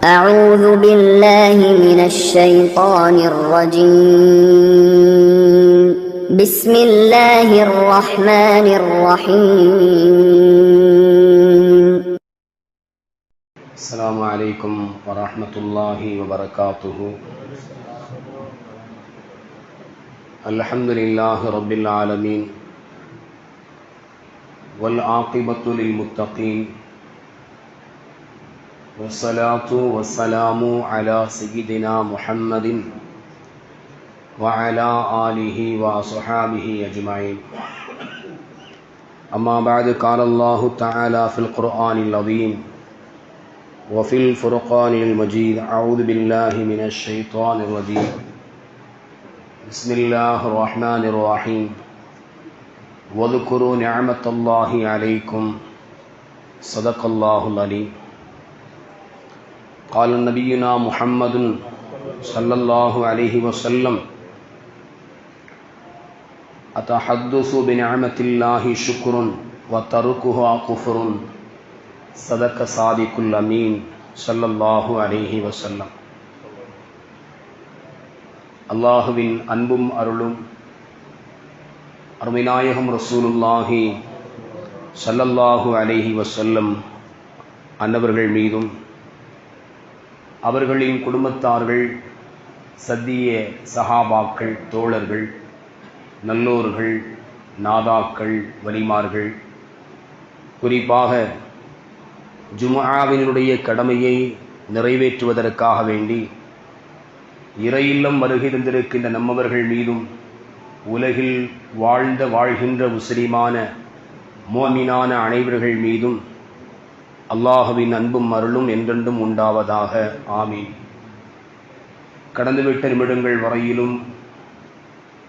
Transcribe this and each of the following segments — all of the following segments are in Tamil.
أعوذ بالله من الشيطان الرجيم. بسم الله الرحمن الرحيم. السلام عليكم ورحمة الله وبركاته. الحمد لله رب العالمين والعاقبة للمتقين. والصلاة والسلام على سيدنا محمد وعلى آله وأصحابه أجمعين. أما بعد قال الله تعالى في القرآن العظيم وفي الفرقان المجيد أعوذ بالله من الشيطان الرجيم. بسم الله الرحمن الرحيم. واذكروا نعمة الله عليكم. صدق الله العليم قال نبينا محمد صلى الله عليه وسلم أتحدث بنعمة الله شكر وتركها كفر صدق صادق الأمين صلى الله عليه وسلم அல்லாஹுவின் அன்பும் அருளும் அருமைநாயகம் ரசூலுல்லாஹி ஸல்லல்லாஹு அலைஹி வஸல்லம் அன்னவர்கள் மீதும் அவர்களின் குடும்பத்தார்கள் சத்திய சஹாபாக்கள் தோழர்கள் நல்லோர்கள் நாதாக்கள் வலிமார்கள் குறிப்பாக ஜுமாவினுடைய கடமையை நிறைவேற்றுவதற்காக வேண்டி இறையில்லம் வருகிருந்திருக்கின்ற நம்மவர்கள் மீதும் உலகில் வாழ்ந்த வாழ்கின்ற முஸ்லிமான மோமினான அனைவர்கள் மீதும் அல்லாஹுவின் அன்பும் அருளும் என்றென்றும் உண்டாவதாக. ஆமீன். கடந்துவிட்ட நிமிடங்கள் வரையிலும்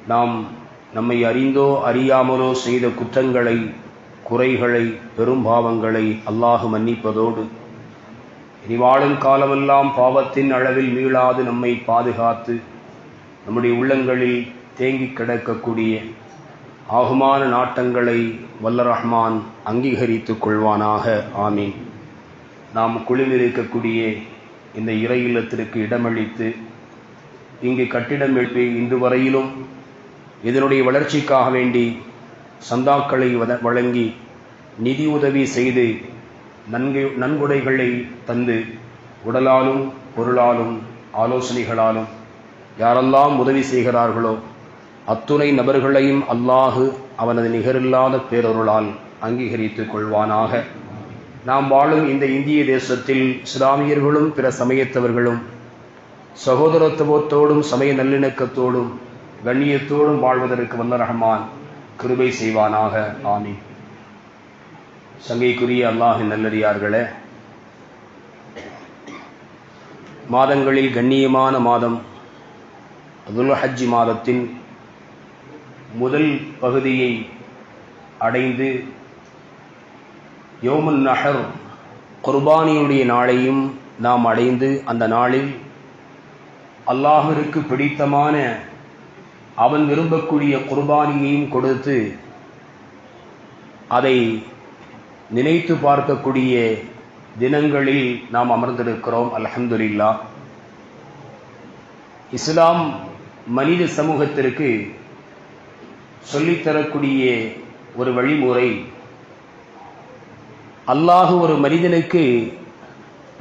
நாம் நம்மை அறிந்தோ அறியாமலோ செய்த குற்றங்களை குறைகளை பெரும்பாவங்களை அல்லாஹு மன்னிப்பதோடு இனி வாழும் காலமெல்லாம் பாவத்தின் அளவில் மீளாது நம்மை பாதுகாத்து நம்முடைய உள்ளங்களில் தேங்கி கிடக்கக்கூடிய ஆகுமான நாட்டங்களை வல்ல ரஹ்மான் அங்கீகரித்துக் கொள்வானாக. ஆமீன். நாம் குழுமிருக்கக்கூடிய இந்த இறை இல்லத்திற்கு இடமளித்து இங்கு கட்டிடம் எழுப்பி இன்று வரையிலும் இதனுடைய வளர்ச்சிக்காக வேண்டி சந்தாக்களை வழங்கி நிதி உதவி செய்து நன்கு நன்கொடைகளை தந்து உடலாலும் பொருளாலும் ஆலோசனைகளாலும் யாரெல்லாம் உதவி செய்கிறார்களோ அத்துணை நபர்களையும் அல்லாஹு அவனது நிகரில்லாத பேரொருளால் அங்கீகரித்துக் கொள்வானாக. நாம் வாழும் இந்த இந்திய தேசத்தில் இஸ்லாமியர்களும் பிற சமயத்தவர்களும் சகோதரத்துவத்தோடும் சமய நல்லிணக்கத்தோடும் கண்ணியத்தோடும் வாழ்வதற்கு வந்த ரஹ்மான் கிருபை செய்வானாக. ஆமி சங்கைக்குரிய அல்லாஹின் நல்லடியார்களே மாதங்களில் கண்ணியமான மாதம் துல் ஹஜ்ஜி மாதத்தின் முதல் பகுதியை அடைந்து யோமுன் நஹர் குர்பானியுடைய நாளையும் நாம் அடைந்து அந்த நாளில் அல்லாஹருக்கு பிடித்தமான அவன் விரும்பக்கூடிய குர்பானியையும் கொடுத்து அதை நினைத்து பார்க்கக்கூடிய தினங்களில் நாம் அமர்ந்திருக்கிறோம் அலஹம்துல்லா இஸ்லாம் மனித சமூகத்திற்கு சொல்லித்தரக்கூடிய ஒரு வழிமுறை அல்லாஹு ஒரு மனிதனுக்கு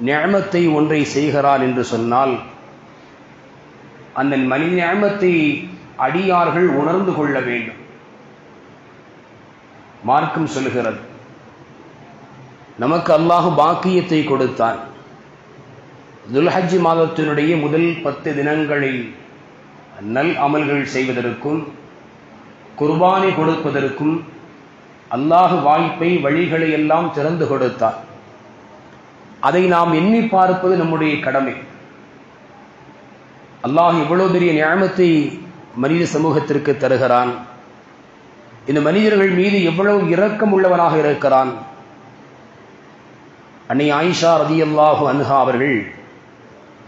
நியமத்தை ஒன்றை செய்கிறான் என்று சொன்னால் அந்த மனி நியமத்தை அடியார்கள் உணர்ந்து கொள்ள வேண்டும். மார்க்கம் சொல்கிறது நமக்கு அல்லாஹு பாக்கியத்தை கொடுத்தான். துல்ஹஜ் மாதத்தினுடைய முதல் பத்து தினங்களில் நல் அமல்கள் செய்வதற்கும் குர்பானை கொடுப்பதற்கும் அல்லாஹ் வாய்ப்பை வழிகளை எல்லாம் திறந்து கொடுத்தார். அதை நாம் எண்ணி பார்ப்பது நம்முடைய கடமை. அல்லாஹ் இவ்வளவு பெரிய ஞானத்தை மனித சமூகத்திற்கு தருகிறான். இந்த மனிதர்கள் மீது எவ்வளவு இரக்கம் உள்ளவனாக இருக்கிறான். அன்னை ஆயிஷா ரதி அல்லாஹு அன்ஹா அவர்கள்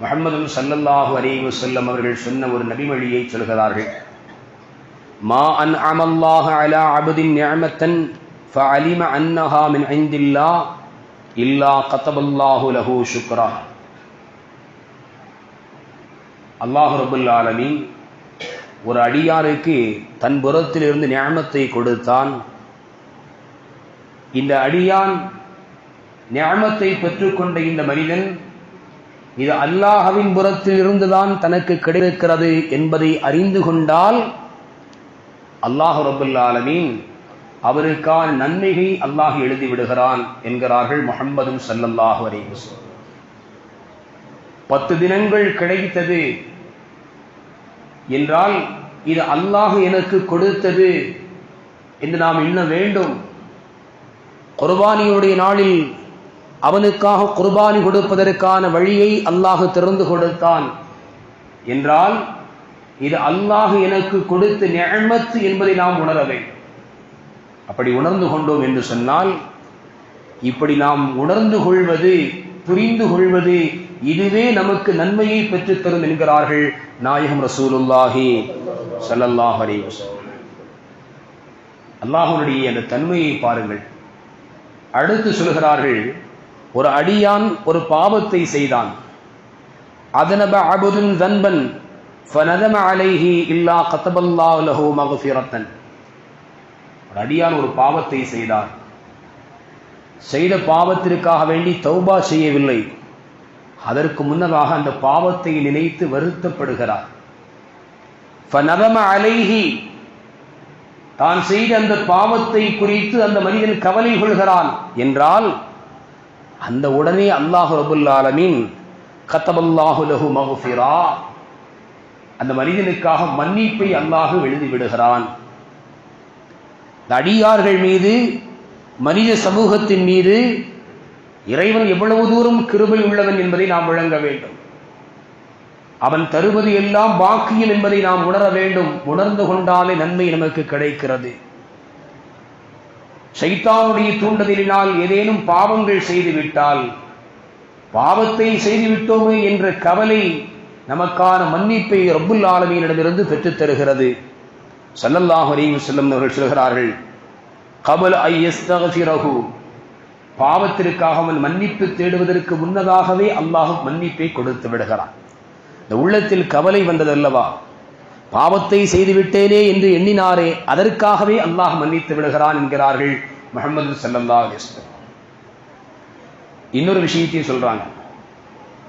முஹம்மது சல்லல்லாஹு அலைஹி வஸல்லம் அவர்கள் சொன்ன ஒரு நபிமொழியை சொல்கிறார்கள். மா அன் அமல்லாஹ அலா அபதின் நிஅமத்தன் فعلم أنها من عند الله إلا كتب الله له شكرا அல்லாஹ் ரபுல் ஆலமீன் ஒரு அடியாருக்கு தன் புறத்திலிருந்து ஞானத்தை கொடுத்தான் இந்த அடியான் ஞானத்தை பெற்றுக்கொண்ட இந்த மனிதன் இது அல்லாஹவின் புறத்தில் இருந்துதான் தனக்கு கிடைக்கிறது என்பதை அறிந்து கொண்டால் அல்லாஹ் ரபுல்லாலமீன் அவருக்கான நன்மையை அல்லாஹ் எழுதி விடுகிறான் என்கிறார்கள் முகம்மதும் சல்லல்லாஹு அலைஹி பத்து தினங்கள் கிடைத்தது என்றால் இது அல்லாஹ் எனக்கு கொடுத்தது என்று நாம் எண்ண வேண்டும். குர்பானியுடைய நாளில் அவனுக்காக குர்பானி கொடுப்பதற்கான வழியை அல்லாஹ் திறந்து கொடுத்தான் என்றால் இது அல்லாஹ் எனக்கு கொடுத்த நிழமத்து என்பதை நாம் உணர வேண்டும். அப்படி உணர்ந்து கொண்டோம் என்று சொன்னால் இப்படி நாம் உணர்ந்து கொள்வது புரிந்து கொள்வது இதுவே நமக்கு நன்மையை பெற்றுத்தரும் என்கிறார்கள் நாயகம் ரசூலுல்லாஹி சல்லல்லாஹ் அலைஹி வஸல்லம். அந்த தன்மையை பாருங்கள். அடுத்து சொல்கிறார்கள் ஒரு அடியான் ஒரு பாவத்தை செய்தான். அதனப அபுதுன் தன்பன் ஃபனதம அலைஹி இல்லா கத்தபல்லாஹு லஹு மக்ஃபிரத்தன் ஒரு அடியான் ஒரு பாவத்தை செய்தார். செய்த பாவத்திற்காக வேண்டி தௌபா செய்யவில்லை. அதற்கு முன்னதாக அந்த பாவத்தை நினைத்து வருத்தப்படுகிறார். ஃபனதம அலைஹி தான் செய்த அந்த பாவத்தை குறித்து அந்த மனிதன் கவலை கொள்கிறான். என்றால் அந்த உடனே அல்லாஹு ரபுல்லாலமின் கத்தபல்லாஹு லஹு மகுஃபிரா அந்த மனிதனுக்காக மன்னிப்பை அல்லாஹ் எழுதி விடுகிறான். அடியார்கள் மீது மனித சமூகத்தின் மீது இறைவன் எவ்வளவு தூரம் கிருபை உள்ளவன் என்பதை நாம் விளங்க வேண்டும். அவன் தருவது எல்லாம் பாக்கியம் என்பதை நாம் உணர வேண்டும். உணர்ந்து கொண்டாலே நன்மை நமக்கு கிடைக்கிறது. சைத்தானுடைய தூண்டுதலினால் ஏதேனும் பாவங்கள் செய்துவிட்டால் பாவத்தை செய்துவிட்டோமே என்ற கவலை நமக்கான மன்னிப்பை ரப்புல் ஆலமியிடமிருந்து பெற்றுத் தருகிறது. சல்லல்லாஹ் அலைஹி வஸல்லம் அவர்கள் சொல்கிறார்கள் கபல் ஐயஸ்தகஃபிரஹு பாவத்திற்காக அவன் மன்னிப்பு தேடுவதற்கு முன்னதாகவே அல்லாஹ் மன்னிப்பை கொடுத்து விடுகிறான். இந்த உள்ளத்தில் கவலை வந்ததல்லவா? பாவத்தை செய்துவிட்டேனே என்று எண்ணினாரே அதற்காகவே அல்லாஹ் மன்னித்து விடுகிறான் என்கிறார்கள் முகமது சல்லல்லா அலிஸ்லம் இன்னொரு விஷயத்தையும்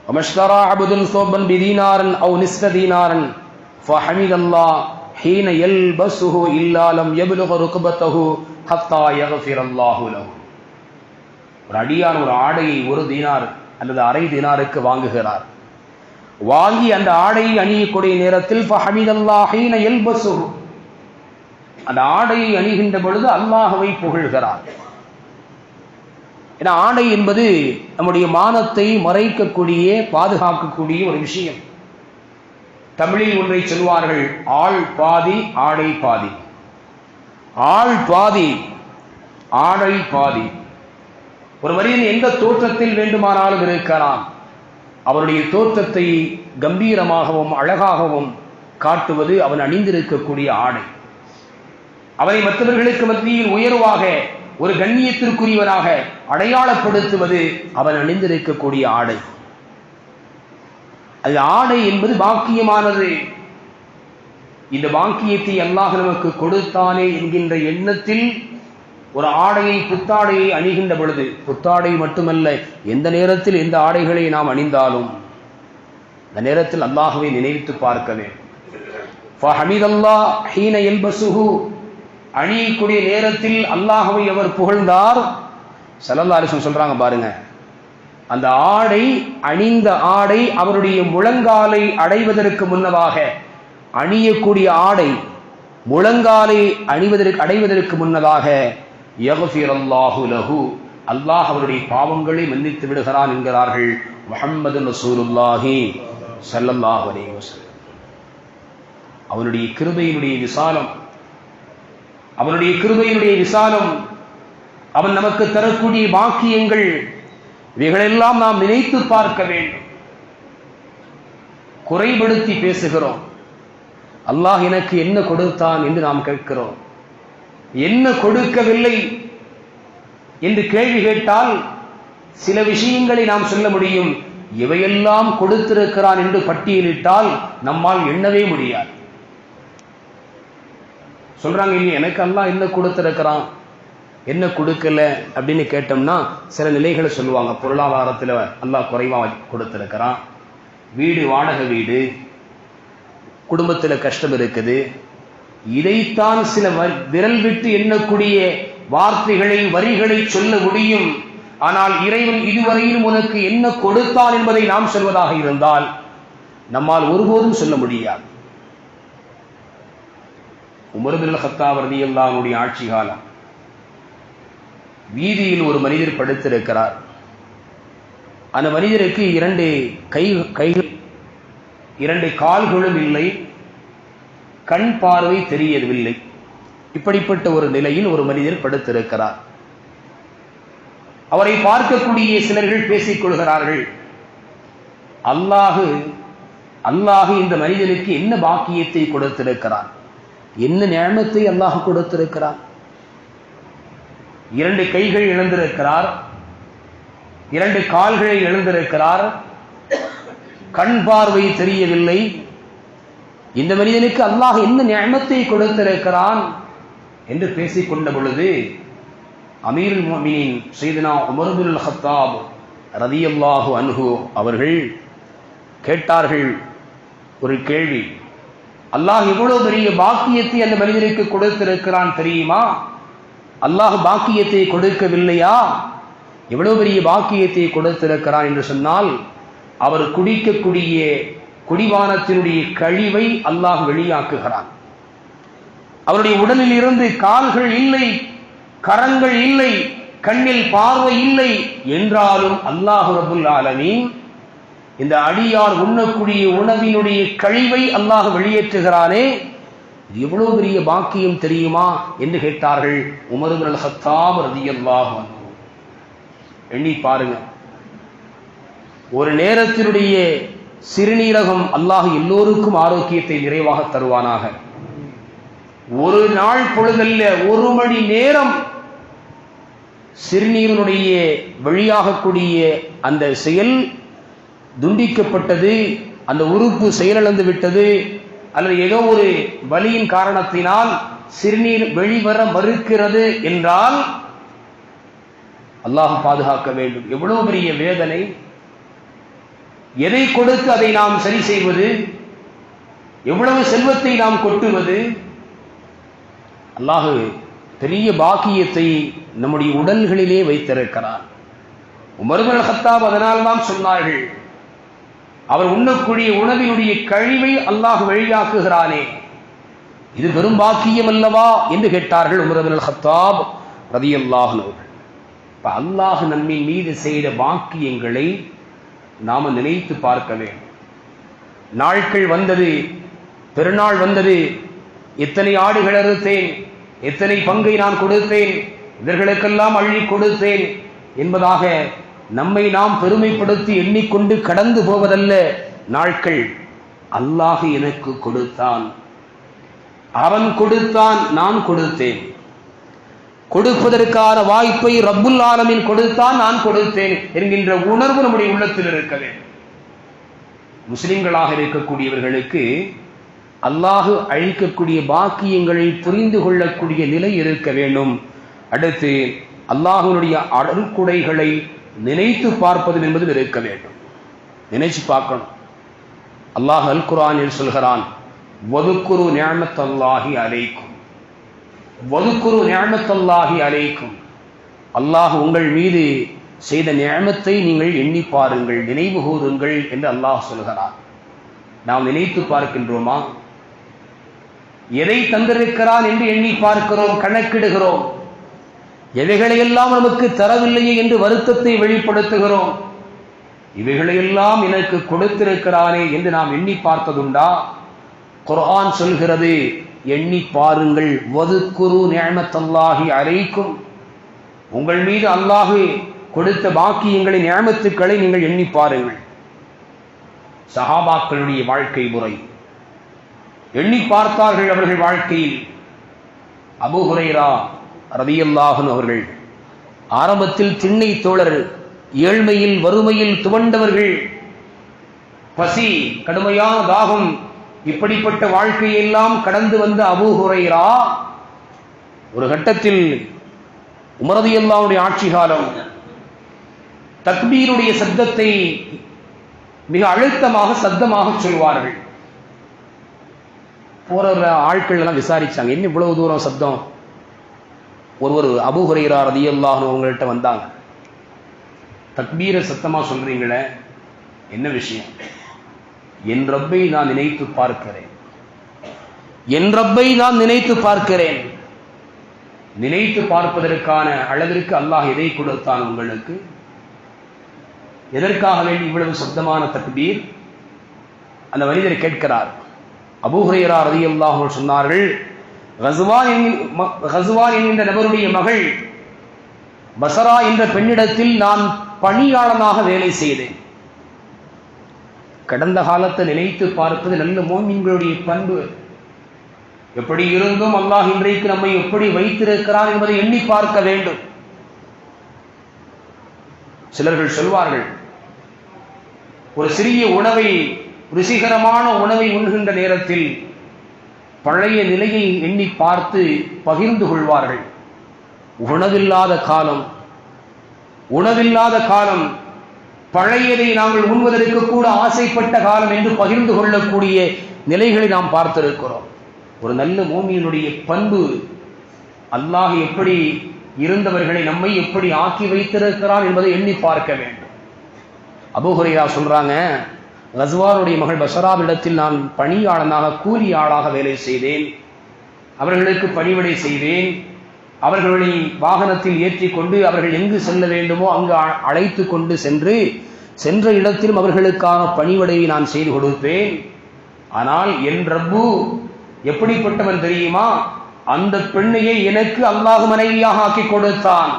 சொல்றாங்க ومشترى عبد صوبا بدينارا او نصف دينارا فحمد الله حين يلبسه الا لم يبلغ ركبته حتى يغفر الله له ஒரு அடியான் ஒரு ஆடையை ஒரு தீனார் அல்லது அரை தீனாருக்கு வாங்குகிறார் வாங்கி அந்த ஆடையை அணியக்கூடிய நேரத்தில் ஃபஹமிதல்லாஹீன யல்பசுஹு அந்த ஆடையை அணிகின்ற பொழுது அல்லாஹவை புகழ்கிறார் ஏன்னா ஆடை என்பது நம்முடைய மானத்தை மறைக்கக்கூடிய பாதுகாக்கக்கூடிய ஒரு விஷயம். தமிழில் ஒன்றை சொல்வார்கள் ஆள் பாதி ஆடை பாதி. ஆள் பாதி ஆடை பாதி. ஒரு மனிதன் எந்த தோற்றத்தில் வேண்டுமானாலும் இருக்கலாம். அவருடைய தோற்றத்தை கம்பீரமாகவும் அழகாகவும் காட்டுவது அவன் அணிந்திருக்கக்கூடிய ஆடை. அவனை மற்றவர்களுக்கு மத்தியில் உயர்வாக ஒரு கண்ணியத்திற்குரியவனாக அடையாளப்படுத்துவது அவன் அணிந்திருக்கக்கூடிய ஆடை. அது ஆடை என்பது பாக்கியமானது. இந்த பாக்கியத்தை அல்லாஹ் நமக்கு கொடுத்தானே என்கின்ற எண்ணத்தில் ஒரு ஆடையை புத்தாடையை அணிகின்ற பொழுது புத்தாடை மட்டுமல்ல எந்த நேரத்தில் எந்த ஆடைகளை நாம் அணிந்தாலும் அந்த நேரத்தில் அல்லாஹுவை நினைத்து பார்க்க வேண்டும். அணியக்கூடிய நேரத்தில் அல்லாஹுவை அவர் புகழ்ந்தார். செல்லல்லா அலிஸ்லம் சொல்றாங்க பாருங்க. அந்த ஆடை அணிந்த ஆடை அவருடைய முழங்காலை அடைவதற்கு முன்னதாக அணியக்கூடிய ஆடை முழங்காலை அணிவதற்கு அடைவதற்கு முன்னதாக லஹு அல்லாஹ் அவருடைய பாவங்களை மன்னித்து விடுகிறான் என்கிறார்கள் முகமது நசூருல்லாஹி ஸல்லல்லாஹு அலைஹி வஸல்லம். அவனுடைய கிருபையினுடைய விசாலம் அவனுடைய கிருபையினுடைய விசாலம் அவன் நமக்கு தரக்கூடிய பாக்கியங்கள் இவைகளெல்லாம் நாம் நினைத்து பார்க்க வேண்டும். குறைபடுத்தி பேசுகிறோம். அல்லாஹ் எனக்கு என்ன கொடுத்தான் என்று நாம் கேட்கிறோம். என்ன கொடுக்கவில்லை என்று கேள்வி கேட்டால் சில விஷயங்களை நாம் சொல்ல முடியும். இவையெல்லாம் கொடுத்திருக்கிறான் என்று பட்டியலிட்டால் நம்மால் எண்ணவே முடியாது. சொல்கிறாங்க இல்லையா எனக்கு அல்லாஹ் என்ன கொடுத்துருக்கிறான்? என்ன கொடுக்கல? அப்படின்னு கேட்டோம்னா சில நிலைகளை சொல்லுவாங்க. பொருளாதாரத்தில் அல்லாஹ் குறைவாக கொடுத்துருக்கிறான். வீடு வாடகை வீடு குடும்பத்தில் கஷ்டம் இருக்குது. இதைத்தான் சில வ- விரல் விட்டு எண்ணக்கூடிய வார்த்தைகளை வரிகளை சொல்ல முடியும். ஆனால் இறைவன் இதுவரையிலும் உனக்கு என்ன கொடுத்தான் என்பதை நாம் சொல்வதாக இருந்தால் நம்மால் ஒருபோதும் சொல்ல முடியாது. உமர்பில் ஹத்தாப் ரதியல்லாஹுடைய ஆட்சி காலம். வீதியில் ஒரு மனிதர் படுத்திருக்கிறார். அந்த மனிதருக்கு இரண்டு கை கைகள் இரண்டு கால்களும் இல்லை. கண் பார்வை தெரியவில்லை. இப்படிப்பட்ட ஒரு நிலையில் ஒரு மனிதர் படுத்திருக்கிறார். அவரை பார்க்கக்கூடிய சிலர்கள் பேசிக் கொள்கிறார்கள். அல்லாஹு அல்லாஹு இந்த மனிதனுக்கு என்ன பாக்கியத்தை கொடுத்திருக்கிறான்? என்ன நியமத்தை அல்லாஹ் கொடுத்திருக்கிறார்? இரண்டு கைகள் இழந்திருக்கிறார். இரண்டு கால்களை இழந்திருக்கிறார். கண் பார்வை தெரியவில்லை. இந்த மனிதனுக்கு அல்லாஹ் என்ன நியமத்தை கொடுத்திருக்கிறான் என்று பேசிக் கொண்ட பொழுது அமீருல் மோமினின் செய்தனா உமர்துல் ஹத்தாப் ரதியல்லாஹு அன்ஹு அவர்கள் கேட்டார்கள் ஒரு கேள்வி. அல்லாஹ் எவ்வளவு பெரிய பாக்கியத்தை அந்த மனிதனுக்கு கொடுத்திருக்கிறான் தெரியுமா? அல்லாஹ் பாக்கியத்தை கொடுக்கவில்லையா? எவ்வளவு பெரிய பாக்கியத்தை கொடுத்திருக்கிறான் என்று சொன்னால் அவர் குடிக்கக்கூடிய குடிவானத்தினுடைய கழிவை அல்லாஹ் வெளியாக்குகிறான். அவருடைய உடலில் இருந்து கால்கள் இல்லை கரங்கள் இல்லை கண்ணில் பார்வை இல்லை என்றாலும் அல்லாஹ் ரபுல் ஆலமீன் இந்த அடியார் உண்ணக்கூடிய உணவினுடைய கழிவை அல்லாஹ் வெளியேற்றுகிறானே. இது எவ்வளவு பெரிய பாக்கியம் தெரியுமா என்று கேட்டார்கள் உமர் அல் ரதியல்லாக எண்ணி பாருங்க. ஒரு நேரத்தினுடைய சிறுநீரகம் அல்லாஹ் எல்லோருக்கும் ஆரோக்கியத்தை நிறைவாக தருவானாக. ஒரு நாள் பொழுதல்ல ஒரு மணி நேரம் சிறுநீரினுடைய வெளியாகக்கூடிய அந்த செயல் துண்டிக்கப்பட்டது அந்த உறுப்பு செயலிழந்து விட்டது அல்லது ஏதோ ஒரு வலியின் காரணத்தினால் சிறுநீர் வெளிவர மறுக்கிறது என்றால் அல்லாஹ் பாதுகாக்க வேண்டும். எவ்வளவு பெரிய வேதனை. எதை கொடுத்து அதை நாம் சரி செய்வது? எவ்வளவு செல்வத்தை நாம் கொட்டுவது? அல்லாஹு பெரிய பாக்கியத்தை நம்முடைய உடல்களிலே வைத்திருக்கிறார் உமர்கள் ஹத்தாப் அதனால்தான் சொன்னார்கள் அவர் உண்ணக்கூடிய உணவினுடைய கழிவை அல்லாஹ் வழியாக்குகிறானே. இது பெரும் பாக்கியம் அல்லவா என்று கேட்டார்கள் உமரபின் ஹத்தாப் ரதியல்லாஹ் அவர்கள் இப்ப அல்லாஹ் நம்மின் மீது செய்த வாக்கியங்களை நாம் நினைத்து பார்க்க வேண்டும். நாட்கள் வந்தது பெருநாள் வந்தது எத்தனை ஆடுகள் அறுத்தேன் எத்தனை பங்கை நான் கொடுத்தேன் இவர்களுக்கெல்லாம் அள்ளி கொடுத்தேன் என்பதாக நம்மை நாம் பெருமைப்படுத்தி எண்ணிக்கொண்டு கடந்து போவதல்ல. நாட்கள் அல்லாஹ் எனக்கு கொடுத்தான். அவன் கொடுத்தான் நான் கொடுத்தேன். கொடுப்பதற்கான வாய்ப்பை ரப்புல் ஆலமின் கொடுத்தான் நான் கொடுத்தேன் என்கின்ற உணர்வு நம்முடைய உள்ளத்தில் இருக்க வேண்டும். முஸ்லிம்களாக இருக்கக்கூடியவர்களுக்கு அல்லாஹு அழிக்கக்கூடிய பாக்கியங்களை புரிந்து கொள்ளக்கூடிய நிலை இருக்க வேண்டும். அடுத்து அல்லாஹுனுடைய அருள்குடைகளை நினைத்து பார்ப்பது என்பது இருக்க வேண்டும். நினைச்சு பார்க்கணும். அல்லாஹ் அல் குரானில் சொல்கிறான் வதுக்குரு ஞானத்தல்லாகி அலைக்கும். வதுக்குரு ஞானத்தல்லாகி அலைக்கும். அல்லாஹ் உங்கள் மீது செய்த நியமத்தை நீங்கள் எண்ணி பாருங்கள் நினைவு கூறுங்கள் என்று அல்லாஹ் சொல்கிறார் நாம் நினைத்து பார்க்கின்றோமா? எதை தந்திருக்கிறான் என்று எண்ணி பார்க்கிறோம் கணக்கிடுகிறோம். எவைகளையெல்லாம் நமக்கு தரவில்லையே என்று வருத்தத்தை வெளிப்படுத்துகிறோம்? இவைகளையெல்லாம் எனக்கு கொடுத்திருக்கிறானே என்று நாம் எண்ணி பார்த்ததுண்டா? குர்ஆன் சொல்கிறது எண்ணி பாருங்கள் வதுக்குரு நியமத்தல்லாகி அரைக்கும் உங்கள் மீது அல்லாஹு கொடுத்த பாக்கியங்களை நியமத்துக்களை நீங்கள் எண்ணி பாருங்கள். சஹாபாக்களுடைய வாழ்க்கை முறை. எண்ணி பார்த்தார்கள் அவர்கள் வாழ்க்கையில். அபுஹுரைரா ரதியல்லாஹன் அவர்கள் ஆரம்பத்தில் திண்ணை தோழர் ஏழ்மையில் வறுமையில் துவண்டவர்கள் பசி கடுமையான தாகம் இப்படிப்பட்ட வாழ்க்கையெல்லாம் கடந்து வந்த அபூஹுரைரா ஒரு கட்டத்தில் உமரதியல்லாவுடைய ஆட்சி காலம் தக்பீருடைய சப்தத்தை மிக அழுத்தமாக சத்தமாக சொல்வார்கள். போற ஆட்கள் எல்லாம் விசாரிச்சாங்க என்ன இவ்வளவு தூரம் ஒரு ஒருவர் அபுஹுரைரா ரதியல்லாஹு அவங்கள்ட்ட வந்தாங்க. தக்பீரை சத்தமா சொல்றீங்களே என்ன விஷயம்? என் ரப்பை நான் நினைத்து பார்க்கிறேன். என் ரப்பை நான் நினைத்து பார்க்கிறேன். நினைத்து பார்ப்பதற்கான அளவிற்கு அல்லாஹ் எதை கொடுத்தான் உங்களுக்கு? எதற்காக வேண்டி இவ்வளவு சப்தமான தக்பீர்? அந்த மனிதர் கேட்கிறார். அபூஹுரையரா ரதியல்லாஹு சொன்னார்கள் ஹசுவான் என்கின்ற நபருடைய மகள் பசரா என்ற பெண்ணிடத்தில் நான் பணியாளனாக வேலை செய்தேன். கடந்த காலத்தை நினைத்து பார்ப்பது நல்ல மோமின்களுடைய பண்பு. எப்படி இருந்தும் அல்லாஹ் இன்றைக்கு நம்மை எப்படி வைத்திருக்கிறார் என்பதை எண்ணி பார்க்க வேண்டும். சிலர்கள் சொல்வார்கள் ஒரு சிறிய உணவை ருசிகரமான உணவை உண்கின்ற நேரத்தில் பழைய நிலையை எண்ணி பார்த்து பகிர்ந்து கொள்வார்கள். உணவில்லாத காலம். உணவில்லாத காலம். பழையதை நாங்கள் உண்வதற்கு கூட ஆசைப்பட்ட காலம் என்று பகிர்ந்து கொள்ளக்கூடிய நிலைகளை நாம் பார்த்திருக்கிறோம். ஒரு நல்ல மூமியினுடைய பண்பு அல்லாஹ் எப்படி இருந்தவர்களை நம்மை எப்படி ஆக்கி வைத்திருக்கிறான் என்பதை எண்ணி பார்க்க வேண்டும். அபுஹுரையா சொல்றாங்க ரஸ்வாருடைய மகள் பசராவிடத்தில் நான் பணியாளனாக கூலி ஆளாக வேலை செய்தேன். அவர்களுக்கு பணிவிடை செய்தேன். அவர்களை வாகனத்தில் ஏற்றி கொண்டு அவர்கள் எங்கு செல்ல வேண்டுமோ அங்கு அழைத்து கொண்டு சென்று சென்ற இடத்திலும் அவர்களுக்கான பணிவிடையை நான் செய்து கொடுப்பேன். ஆனால் என் ரப்பு எப்படிப்பட்டவன் தெரியுமா? அந்த பெண்ணையை எனக்கு அல்லாஹ் மனைவியாக ஆக்கி கொடுத்தான்.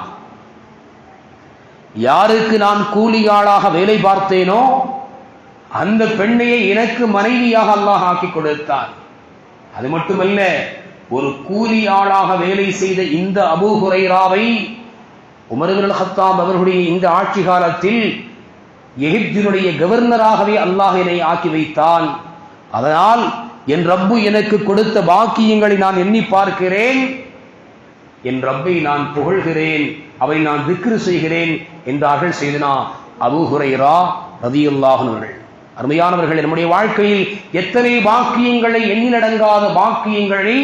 யாருக்கு நான் கூலியாளாக வேலை பார்த்தேனோ அந்த பெண்ணையை எனக்கு மனைவியாக அல்லாஹ் ஆக்கி கொடுத்தான் அது மட்டுமல்ல ஒரு கூலி ஆளாக வேலை செய்த இந்த அபு ஹுரைராவை உமர்கள் ஹத்தாப் அவர்களுடைய இந்த ஆட்சி காலத்தில் எகிப்தினுடைய கவர்னராகவே அல்லாஹ் என்னை ஆக்கி வைத்தான். அதனால் என் ரப்பு எனக்கு கொடுத்த பாக்கியங்களை நான் எண்ணி பார்க்கிறேன். என் ரப்பை நான் புகழ்கிறேன். அவை நான் திக்ரு செய்கிறேன் என்றார்கள் செய்தனா அபு ஹுரைரா ரதியுல்லாஹனவர்கள் அருமையானவர்கள் நம்முடைய வாழ்க்கையில் எத்தனை பாக்கியங்களை எண்ணிலடங்காத பாக்கியங்களை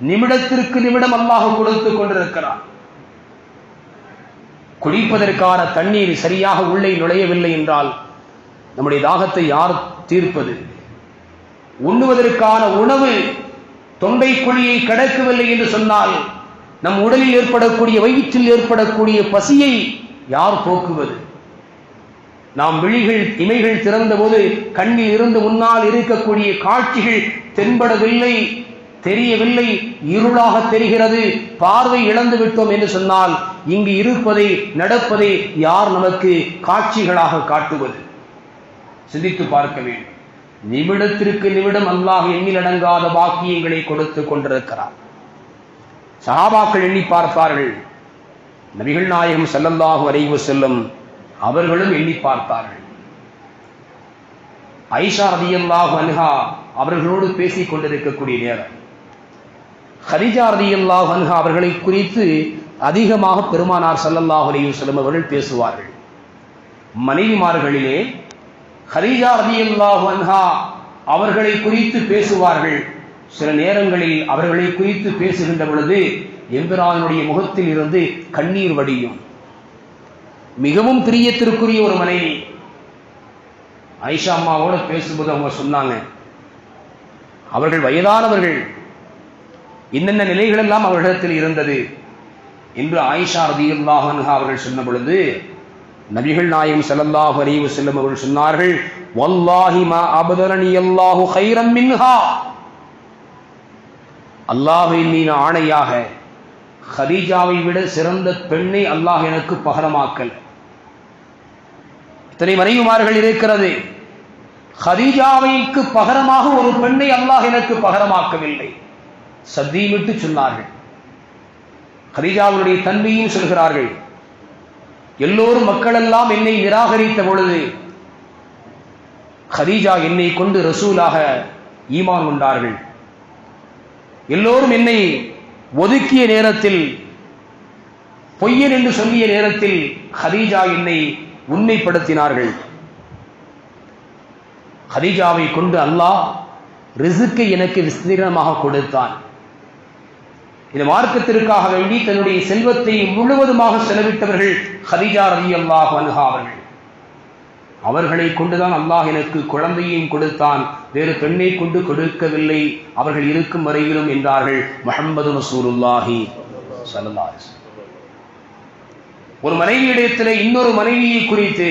நிமிடத்திற்கு நிமிடம் அல்லாஹ் கொடுத்து கொண்டிருக்கிறார் குடிப்பதற்கான தண்ணீர் சரியாக உள்ளே நுழையவில்லை என்றால் நம்முடைய தாகத்தை யார் தீர்ப்பது? உண்ணுவதற்கான உணவு தொண்டை குழியை கடக்கவில்லை என்று சொன்னால் நம் உடலில் ஏற்படக்கூடிய வயிற்றில் ஏற்படக்கூடிய பசியை யார் போக்குவது? நாம் விழிகள் இமைகள் திறந்தபோது கண்ணில் இருந்து முன்னால் இருக்கக்கூடிய காட்சிகள் தென்படவில்லை தெரியவில்லை இருளாக தெரிகிறது. பார்வை இழந்து விட்டோம் என்று சொன்னால் இங்கு இருப்பதை நடப்பதை யார் நமக்கு காட்சிகளாக காட்டுவது? சிந்தித்து பார்க்க வேண்டும். நிமிடத்திற்கு நிமிடம் அல்லாஹ் எண்ணிலடங்காத பாக்கியங்களை கொடுத்து கொண்டிருக்கிறார் சஹாபாக்கள் எண்ணி பார்ப்பார்கள். நபிகள் நாயகம் செல்லல்லாஹு வரைவு செல்லும் அவர்களும் எண்ணி பார்த்தார்கள். ஐஷா ரதியல்லாஹ் அன்ஹா அவர்களோடு பேசிக் கொண்டிருக்கக்கூடிய நேரம். ஹரிஜா ரதியல்லாஹ் அன்ஹா அவர்களை குறித்து அதிகமாக பெருமானார் சல்லல்லாஹ் அலைஹி அவர்கள் பேசுவார்கள். மனைவிமார்களிலே ஹரிஜா ரதியல்லாஹ் அன்ஹா அவர்களை குறித்து பேசுவார்கள். சில நேரங்களில் அவர்களை குறித்து பேசுகின்ற பொழுது எம்பிரானுடைய முகத்தில் இருந்து கண்ணீர் வடியும். மிகவும் பிரியத்திற்குரிய ஒரு மனைவி. ஐஷா அம்மாவோட பேசும்போது அவங்க சொன்னாங்க அவர்கள் வயதானவர்கள். என்னென்ன நிலைகள் எல்லாம் அவர்களிடத்தில் இருந்தது? என்று ஆயிஷா ரதியுல்லாஹ் அவர்கள் சொன்ன பொழுது நபிகள் நாயம் செல்லல்லாஹு அறிவு செல்லும் அவர்கள் சொன்னார்கள் வல்லாஹி மா அபதலனி அல்லாஹு ஹைரம் மின்ஹா. அல்லாஹ்வின் மீன் ஆணையாக ஹதீஜாவை விட சிறந்த பெண்ணை அல்லாஹ் எனக்கு பகரமாக்கல் இத்தனை மனைவிமார்கள் இருக்கிறது ஹதீஜாவைக்கு பகரமாக ஒரு பெண்ணை அல்லாஹ் எனக்கு பகரமாக்கவில்லை சத்தியமிட்டு சொன்னார்கள் ஹதீஜாவுடைய தன்மையும் சொல்கிறார்கள் எல்லோரும் மக்களெல்லாம் என்னை நிராகரித்த பொழுது ஹதீஜா என்னை கொண்டு ரசூலாக ஈமான் கொண்டார்கள் எல்லோரும் என்னை ஒதுக்கிய நேரத்தில் பொய்யன் என்று சொல்லிய நேரத்தில் ஹதீஜா என்னை உண்மைப்படுத்தினார்கள் ஹதீஜாவை கொண்டு அல்லாஹ் ரிசுக்கை எனக்கு விஸ்தீரணமாக கொடுத்தான். இந்த மார்க்கத்திற்காக வேண்டி தன்னுடைய செல்வத்தை முழுவதுமாக செலவிட்டவர்கள் ஹதீஜா ரதி அல்லாஹ் அவர்கள். அவர்களை கொண்டுதான் அல்லாஹ் எனக்கு குழந்தையையும் கொடுத்தான். வேறு பெண்ணை கொண்டு கொடுக்கவில்லை. அவர்கள் இருக்கும் வரையிலும் என்றார்கள் முஹம்மது ரசூலுல்லாஹி ஒரு மனைவியிடத்தில் இன்னொரு மனைவியை குறித்து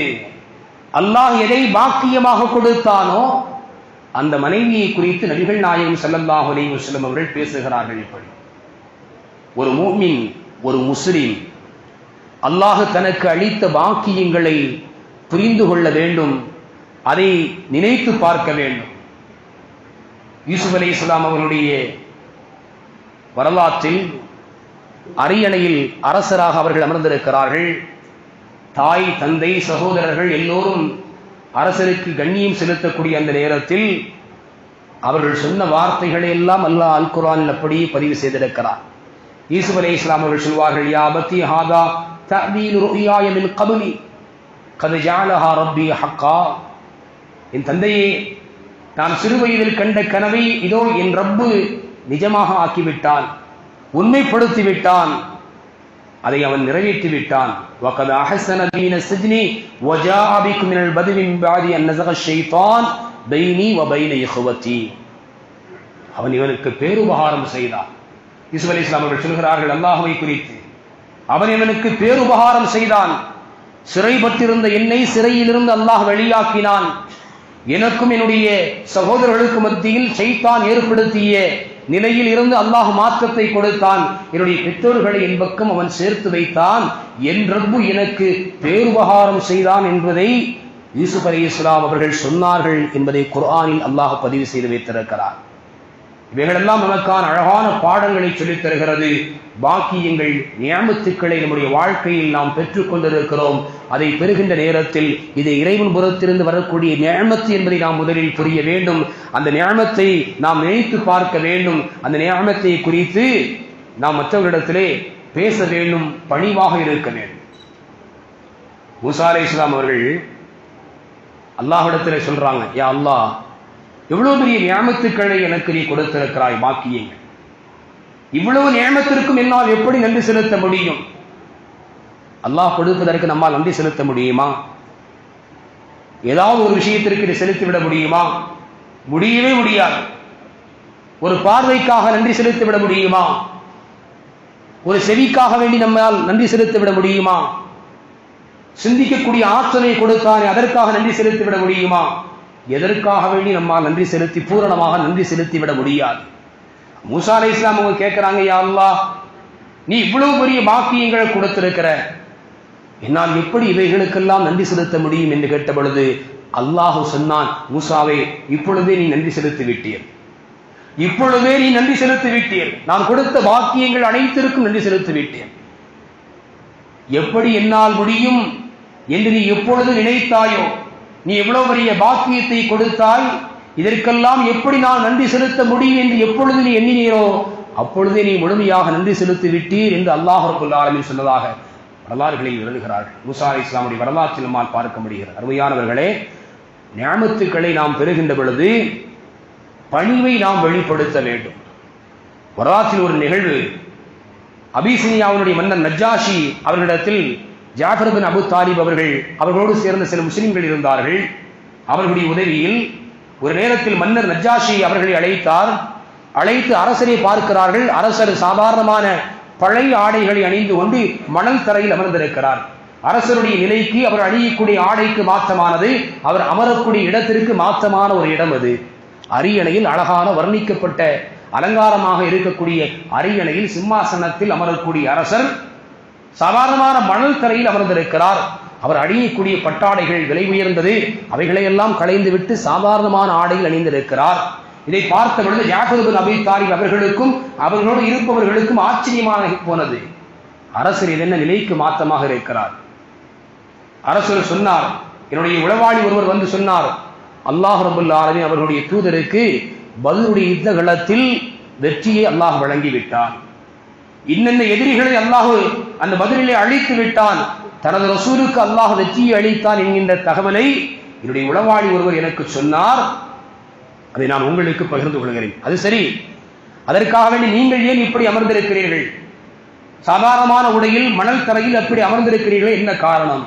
அல்லாஹ் எதை பாக்கியமாக கொடுத்தானோ அந்த மனைவியை குறித்து நபிகள் நாயகம் ஸல்லல்லாஹு அலைஹி அவர்கள் பேசுகிறார்கள் இப்படி. ஒரு மூமின் ஒரு முஸ்லிம் அல்லாஹ் தனக்கு அளித்த பாக்கியங்களை புரிந்து கொள்ள வேண்டும். அதை நினைத்து பார்க்க வேண்டும். யூசுப் அலி இஸ்லாம் அவர்களுடைய வரலாற்றில் அரியணையில் அரசராக அவர்கள் அமர்ந்திருக்கிறார்கள். தாய் தந்தை சகோதரர்கள் எல்லோரும் அரசருக்கு கண்ணியம் செலுத்தக்கூடிய அந்த நேரத்தில் அவர்கள் சொன்ன வார்த்தைகளை எல்லாம் அல்லாஹ் அல் குரான் அப்படியே பதிவு செய்திருக்கிறார். யூசுப் அலி இஸ்லாம் அவர்கள் சொல்வார்கள் யா பத்தி ஹாதா தஅவீலு ருயாய கபுலி. கது ஜாலஹா ரப்பி ஹக்கா. என் தந்தையே நான் சிறுவயதில் கண்ட கனவை இதோ என் ரப்பு நிஜமாக ஆக்கிவிட்டான் உண்மைப்படுத்தி விட்டான் அதை அவன் நிறைவேற்றி விட்டான். வகத அஹசன தீன சிஜ்னி வஜா அபிக்கு மினல் பதுவின் பாதி அன்னசக ஷெய்தான் யகுவதி அவன் இவனுக்கு பேருபகாரம் செய்தான். யூசுப் அலி இஸ்லாம் அவர்கள் சொல்கிறார்கள் அல்லாஹுவை குறித்து. அவன் இவனுக்கு பேருபகாரம் செய்தான். சிறைப்பட்டிருந்த என்னை சிறையிலிருந்து அல்லாஹ் வெளியாக்கினான். எனக்கும் என்னுடைய சகோதரர்களுக்கு மத்தியில் சைத்தான் ஏற்படுத்திய நிலையில் இருந்து அல்லாஹ் மாற்றத்தை கொடுத்தான். என்னுடைய பெற்றோர்களை என் பக்கம் அவன் சேர்த்து வைத்தான் என் ரப்பு எனக்கு பேருபகாரம் செய்தான் என்பதை யூசுப் அலி இஸ்லாம் அவர்கள் சொன்னார்கள் என்பதை குர்ஆனில் அல்லாஹ் பதிவு செய்து வைத்திருக்கிறார். இவைகளெல்லாம் நமக்கான அழகான பாடங்களை சொல்லித் தருகிறது. பாக்கியங்கள் நியமத்துக்களை நம்முடைய வாழ்க்கையில் நாம் பெற்றுக் கொண்டிருக்கிறோம். அதை பெறுகின்ற நேரத்தில் இது இறைவன் புறத்திலிருந்து வரக்கூடிய நியமத்து என்பதை நாம் முதலில் புரிய வேண்டும். அந்த நியமத்தை நாம் நினைத்து பார்க்க வேண்டும். அந்த நியமத்தை குறித்து நாம் மற்றவர்களிடத்திலே பேச வேண்டும் பணிவாக இருக்க வேண்டும். மூசா இஸ்லாம் அவர்கள் அல்லாஹ்விடத்திலே சொல்றாங்க யா அல்லாஹ் எவ்வளவு பெரிய நியமத்துக்களை எனக்கு நீ கொடுத்திருக்கிறாய் பாக்கியங்கள். இவ்வளவு நியமத்திற்கும் என்னால் எப்படி நன்றி செலுத்த முடியும்? அல்லாஹ் கொடுப்பதற்கு நம்மால் நன்றி செலுத்த முடியுமா? ஏதாவது ஒரு விஷயத்திற்கு நீ செலுத்திவிட முடியுமா? முடியவே முடியாது. ஒரு பார்வைக்காக நன்றி செலுத்திவிட முடியுமா? ஒரு செவிக்காக வேண்டி நம்மால் நன்றி செலுத்திவிட முடியுமா? சிந்திக்கக்கூடிய ஆற்றலை கொடுத்தானே அதற்காக நன்றி செலுத்திவிட முடியுமா? எதற்காக வேண்டி நம்மால் நன்றி செலுத்தி பூரணமாக நன்றி செலுத்தி விட முடியாது? மூசா அலை இஸ்லாம் அவங்க கேட்கிறாங்க யா அல்லாஹ் நீ இவ்வளவு பெரிய பாக்கியங்களை கொடுத்திருக்கிற. என்னால் எப்படி இவைகளுக்கெல்லாம் நன்றி செலுத்த முடியும்? என்று கேட்ட பொழுது அல்லாஹு சொன்னான் மூசாவே இப்பொழுதே நீ நன்றி செலுத்தி விட்டீர். இப்பொழுதே நீ நன்றி செலுத்தி விட்டீர். நான் கொடுத்த பாக்கியங்கள் அனைத்திற்கும் நன்றி செலுத்தி விட்டேன். எப்படி என்னால் முடியும்? என்று நீ எப்பொழுது நினைத்தாயோ நீ எவ்வளவு பெரிய பாக்கியத்தை கொடுத்தாய்? இதற்கெல்லாம் எப்படி நான் நன்றி செலுத்த முடியும் என்று எப்பொழுது நீ எண்ணினீரோ அப்பொழுதே நீ முழுமையாக நன்றி செலுத்தி விட்டீர் என்று அல்லாஹ் ரபுல் சொன்னதாக வரலாறுகளில் எழுதுகிறார்கள். மூசா இஸ்லாமுடைய வரலாற்றில் நம்மால் பார்க்க முடிகிறது. அருமையானவர்களே ஞாபத்துக்களை நாம் பெறுகின்ற பொழுது பணிவை நாம் வெளிப்படுத்த வேண்டும். வரலாற்றில் ஒரு நிகழ்வு அபிசினியாவினுடைய மன்னன் நஜாஷி அவர்களிடத்தில் ஜாஃபர் பின் அபு தாலிப் அவர்கள் அவர்களோடு சேர்ந்த சில முஸ்லிம்கள் இருந்தார்கள். அவர்களுடைய உதவியில் ஒரு நேரத்தில் மன்னர் நஜ்ஜாஷி அவர்களை அழைத்தார். அழைத்து அரசரை பார்க்கிறார்கள். அரசர் சாதாரணமான பழைய ஆடைகளை அணிந்து கொண்டு மணல் தரையில் அமர்ந்திருக்கிறார். அரசருடைய நிலைக்கு அவர் அணியக்கூடிய ஆடைக்கு மாற்றமானது அவர் அமரக்கூடிய இடத்திற்கு மாற்றமான ஒரு இடம் அது. அரியணையில் அழகான வர்ணிக்கப்பட்ட அலங்காரமாக இருக்கக்கூடிய அரியணையில் சிம்மாசனத்தில் அமரக்கூடிய அரசர் சாதாரணமான மணல் தரையில் அமர்ந்திருக்கிறார். அவர் அணியக்கூடிய பட்டாடைகள் விலை உயர்ந்தது. அவைகளையெல்லாம் களைந்து விட்டு சாதாரணமான ஆடையில் அணிந்திருக்கிறார். இதை பார்த்த பொழுது ஜாஃபர் அபி அவர்களுக்கும் அவர்களோடு இருப்பவர்களுக்கும் ஆச்சரியமாக போனது. அரசர் இது என்ன நிலைக்கு மாற்றமாக இருக்கிறார்? அரசர் சொன்னார் என்னுடைய உளவாளி ஒருவர் வந்து சொன்னார் அல்லாஹ் ரபுல் ஆலமீன் அவர்களுடைய தூதருக்கு பதிலுடைய யுத்த களத்தில் வெற்றியை அல்லாஹ் வழங்கிவிட்டார் இன்னென்ன எதிரிகளை அல்லாஹு அந்த பதிலே அழித்து விட்டான் தனது ரசூலுக்கு அல்லாஹ் வெற்றியை அளித்தான் என்கின்ற தகவலை என்னுடைய உளவாளி ஒருவர் எனக்கு சொன்னார். அதை நான் உங்களுக்கு பகிர்ந்து கொள்கிறேன். அது சரி. அதற்காக வேண்டி நீங்கள் ஏன் இப்படி அமர்ந்திருக்கிறீர்கள்? சாதாரணமான உடையில் மணல் தரையில் அப்படி அமர்ந்திருக்கிறீர்கள் என்ன காரணம்?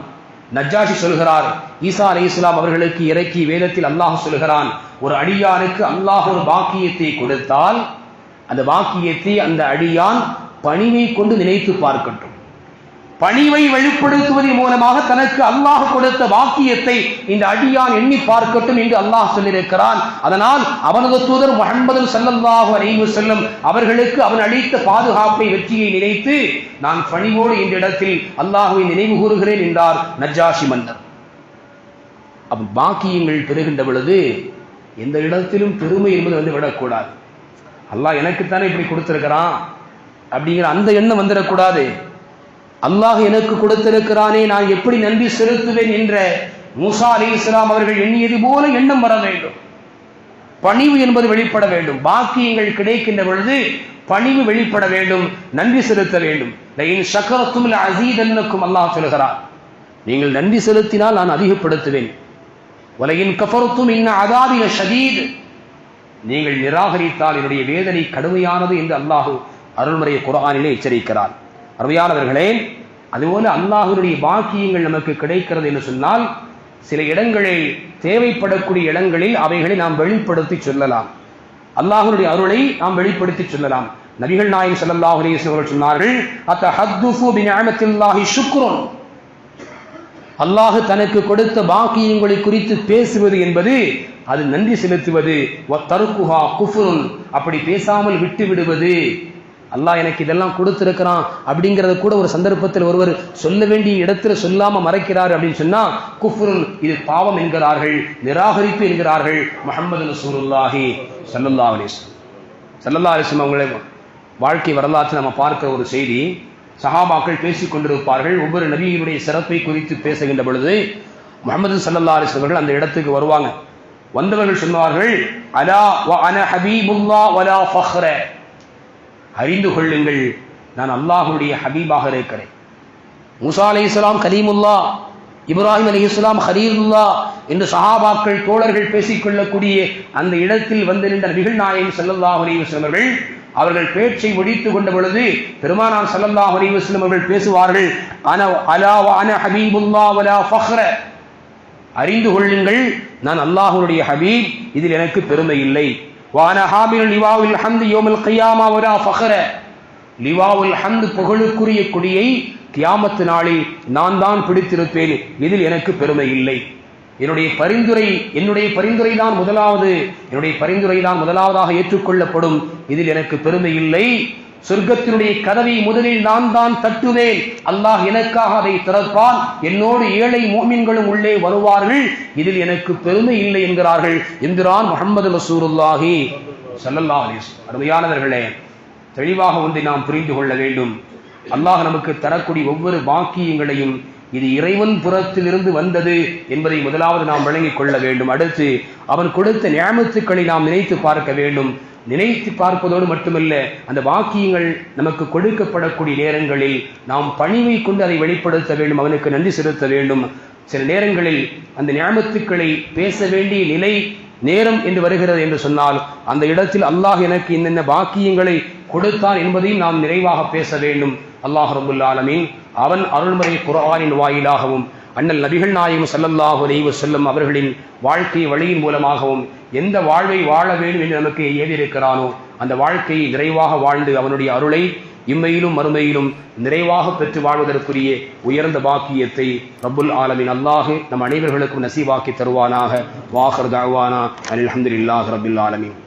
நஜ்ஜாஷி சொல்கிறார் ஈசா அலி இஸ்லாம் அவர்களுக்கு இறக்கி வேதத்தில் அல்லாஹ் சொல்கிறான் ஒரு அடியானுக்கு அல்லாஹ் ஒரு பாக்கியத்தை கொடுத்தால் அந்த பாக்கியத்தை அந்த அடியான் பணிவை கொண்டு நினைத்து பார்க்கட்டும். பணிவை வெளிப்படுத்துவதன் மூலமாக தனக்கு அல்லாஹ் கொடுத்த வாக்கியத்தை இந்த அடியான் எண்ணி பார்க்கட்டும் என்று அல்லாஹ் சொல்லியிருக்கிறான். அதனால் அவனது தூதர் முகமது சல்லல்லாஹு அறிவு செல்லும் அவர்களுக்கு அவன் அளித்த பாதுகாப்பை வெற்றியை நினைத்து நான் பணிவோடு இந்த இடத்தில் அல்லாஹுவை நினைவு கூறுகிறேன் என்றார் நஜ்ஜாஷி மன்னர். அவன் பாக்கியங்கள் பெறுகின்ற பொழுது எந்த இடத்திலும் பெருமை என்பது வந்து விடக்கூடாது. அல்லாஹ் எனக்குத்தானே இப்படி கொடுத்திருக்கிறான்? அப்படிங்கிற அந்த எண்ணம் வந்துடக்கூடாது. அல்லாஹ் எனக்கு கொடுத்திருக்கிறானே நான் எப்படி நன்றி செலுத்துவேன் என்ற மூசா அலி இஸ்லாம் அவர்கள் எண்ணியது போல எண்ணம் வர வேண்டும். பணிவு என்பது வெளிப்பட வேண்டும். பாக்கியங்கள் கிடைக்கின்ற பொழுது பணிவு வெளிப்பட வேண்டும் நன்றி செலுத்த வேண்டும். சக்கரத்தும் அசீதன்னுக்கும் அல்லாஹ் சொல்கிறார். நீங்கள் நன்றி செலுத்தினால் நான் அதிகப்படுத்துவேன். உலகின் கஃபருத்தும் இன்ன அதாபில ஷதீத். நீங்கள் நிராகரித்தால் என்னுடைய வேதனை கடுமையானது என்று அல்லாஹு அருள்முறை குரானிலே எச்சரிக்கிறார். அருமையானவர்களே அதுபோல அல்லாஹுடைய பாக்கியங்கள் நமக்கு கிடைக்கிறது என்று சொன்னால் சில இடங்களில் தேவைப்படக்கூடிய இடங்களில் அவைகளை நாம் வெளிப்படுத்தி சொல்லலாம். அல்லாஹனுடைய அருளை நாம் வெளிப்படுத்தி சொல்லலாம். நபிகள் நாயகம் ஸல்லல்லாஹு அலைஹி சொன்னார்கள் அவர்கள் சொன்னார்கள் அத்தஹத்துஃபு பிநிஅமத்தில்லாஹி அல்லாஹு தனக்கு கொடுத்த பாக்கியங்களை குறித்து பேசுவது என்பது அது நன்றி செலுத்துவது தருக்குஹா குஃபுருன். அப்படி பேசாமல் விட்டு விடுவது அல்லாஹ் எனக்கு இதெல்லாம் கொடுத்துருக்கிறான் அப்படிங்கிறத கூட ஒரு சந்தர்ப்பத்தில் ஒருவர் சொல்ல வேண்டிய இடத்துல சொல்லாமல் மறைக்கிறார் அப்படின்னு சொன்னால் குஃபுருன் இது பாவம் என்கிறார்கள் நிராகரிப்பு என்கிறார்கள். முகமது ரசூலுல்லாஹி சல்லல்லா அலிஸ் சல்லல்லா அலிஸ்லம் அவங்களை வாழ்க்கை வரலாற்று நம்ம பார்க்கிற ஒரு செய்தி சஹாபாக்கள் பேசிக் கொண்டிருப்பார்கள். ஒவ்வொரு நபியினுடைய சிறப்பை குறித்து பேசுகின்ற பொழுது முகமது சல்லல்லா அலிஸ் அந்த இடத்துக்கு வருவாங்க. வந்தவர்கள் சொன்னார்கள் அலா வ அன ஹபீபுல்லா வலா ஃபஹ்ர. அறிந்து கொள்ளுங்கள். நான் அல்லாஹுடைய ஹபீபாக இருக்கிறேன். முசா அலி இஸ்லாம் கலீமுல்லா இப்ராஹிம் அலி இஸ்லாம் ஹரீருல்லா என்று சஹாபாக்கள் தோழர்கள் பேசிக்கொள்ளக்கூடிய அந்த இடத்தில் வந்து நின்ற நபிகள் நாயகம் ஸல்லல்லாஹு அவர்கள் அவர்கள் பேச்சை முடித்துக் கொண்ட பொழுது பெருமானார் ஸல்லல்லாஹு அலைஹி அவர்கள் பேசுவார்கள் அன அலா அன ஹபீபுல்லா வலா ஃபஹ்ர. அறிந்து கொள்ளுங்கள் நான் அல்லாஹுடைய ஹபீப் இதில் எனக்கு பெருமை இல்லை. வான லிவாவில் ஹந்து யோமில் கையாமா வரா ஃபஹர லிவாவுல் ஹந்து புகழுக்குரிய கொடியை கியாமத்து நாளில் நான் தான் பிடித்திருப்பேன். இதில் எனக்கு பெருமை இல்லை. என்னுடைய பரிந்துரை என்னுடைய பரிந்துரை தான் முதலாவது. என்னுடைய பரிந்துரை தான் முதலாவதாக ஏற்றுக்கொள்ளப்படும். இதில் எனக்கு பெருமை இல்லை. சொர்க்கத்தினுடைய கதவை முதலில் நான் தான் தட்டுவேன். அல்லாஹ் எனக்காக அதை திறப்பான். என்னோடு ஏழை மோமின்களும் உள்ளே வருவார்கள். இதில் எனக்கு பெருமை இல்லை என்கிறார்கள். என்கிறான் முகமது ரசூருல்லாஹி சல்லல்லா அலிஸ் அருமையானவர்களே தெளிவாக ஒன்றை நாம் புரிந்து கொள்ள வேண்டும். அல்லாஹ் நமக்கு தரக்கூடிய ஒவ்வொரு வாக்கியங்களையும் இது இறைவன் புறத்திலிருந்து வந்தது என்பதை முதலாவது நாம் விளங்கிக் கொள்ள வேண்டும். அடுத்து அவன் கொடுத்த நியமத்துக்களை நாம் நினைத்து பார்க்க வேண்டும். நினைத்து பார்ப்பதோடு மட்டுமல்ல அந்த வாக்கியங்கள் நமக்கு கொடுக்கப்படக்கூடிய நேரங்களில் நாம் பணிவை கொண்டு அதை வெளிப்படுத்த வேண்டும் அவனுக்கு நன்றி செலுத்த வேண்டும். சில நேரங்களில் அந்த ஞாபகத்துக்களை பேச வேண்டிய நிலை நேரம் என்று வருகிறது என்று சொன்னால் அந்த இடத்தில் அல்லாஹ் எனக்கு இன்னென்ன பாக்கியங்களை கொடுத்தான் என்பதையும் நாம் நிறைவாக பேச வேண்டும். அல்லாஹ் ரபுல்லாலமின் அவன் அருள்முறை குரானின் வாயிலாகவும் அண்ணல் நபிகள் நாயகம் சல்லல்லாஹு அலைஹி செல்லும் அவர்களின் வாழ்க்கை வழியின் மூலமாகவும் எந்த வாழ்வை வாழ வேண்டும் என்று நமக்கு ஏவியிருக்கிறானோ அந்த வாழ்க்கையை நிறைவாக வாழ்ந்து அவனுடைய அருளை இம்மையிலும் மறுமையிலும் நிறைவாக பெற்று வாழ்வதற்குரிய உயர்ந்த பாக்கியத்தை ரபுல் ஆலமின் அல்லாஹ் நம் அனைவர்களுக்கும் நசீவாக்கி தருவானாக. வாஹர் தாவானா அஹமதுல்லாஹ் ரபுல் ஆலமின்.